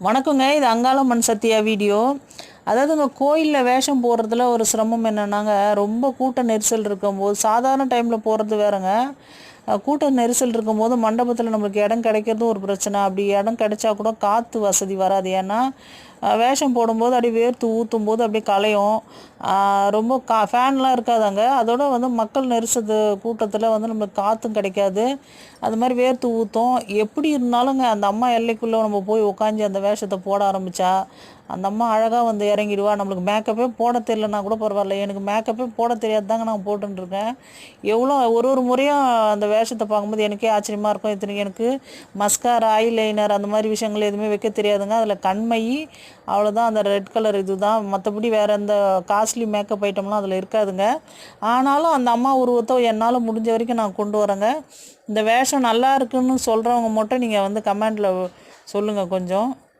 வணக்கங்க இது அங்காளம்மன் சத்யா வீடியோ. அதாவது இந்த கோயிலில் வேஷம் போடுறதுல ஒரு சிரமம் என்னென்னாங்க ரொம்ப கூட்ட நெரிசல் இருக்கும்போது சாதாரண டைமில் போகிறது வேறங்க. கூட்ட நெரிசல் இருக்கும்போது மண்டபத்தில் நம்மளுக்கு இடம் கிடைக்கிறதும் ஒரு பிரச்சனை. அப்படி இடம் கிடைச்சா கூட காற்று வசதி வராது. ஏன்னா வேஷம் போடும்போது அப்படியே வேர்த்து ஊற்றும் போது அப்படியே கலையும் ரொம்ப கா ஃபேன்லாம் இருக்காதாங்க. அதோட வந்து மக்கள் நெரிசது கூட்டத்தில் வந்து நம்மளுக்கு காற்றும் கிடைக்காது. அது மாதிரி வேர்த்து ஊற்றும் எப்படி இருந்தாலுங்க அந்த அம்மா எல்லைக்குள்ளே நம்ம போய் உட்காந்து அந்த வேஷத்தை போட ஆரம்பித்தா அந்த அம்மா அழகாக வந்து இறங்கிடுவா. நம்மளுக்கு மேக்கப்பே போட தெரியலனா கூட பரவாயில்ல. எனக்கு மேக்கப்பே போட தெரியாது தாங்க நான் போட்டுருக்கேன் எவ்வளோ ஒரு ஒரு முறையும் அந்த வேஷத்தை பார்க்கும்போது எனக்கே ஆச்சரியமாக இருக்கும். இத்தனைக்கு எனக்கு மஸ்கார் ஐலைனர் அந்த மாதிரி விஷயங்கள் எதுவுமே வைக்க தெரியாதுங்க. அதில் கண்மை அவ்வளோதான் அந்த ரெட் கலர் இது தான் மற்றபடி வேறு எந்த காஸ்ட்லி மேக்கப் ஐட்டம்லாம் அதில் இருக்காதுங்க. ஆனாலும் அந்த அம்மா உருவத்தை என்னால் முடிஞ்ச வரைக்கும் நான் கொண்டு வரேங்க. இந்த வேஷம் நல்லா இருக்குன்னு சொல்கிறவங்க மட்டும் நீங்கள் வந்து கமெண்டில் சொல்லுங்கள் கொஞ்சம்.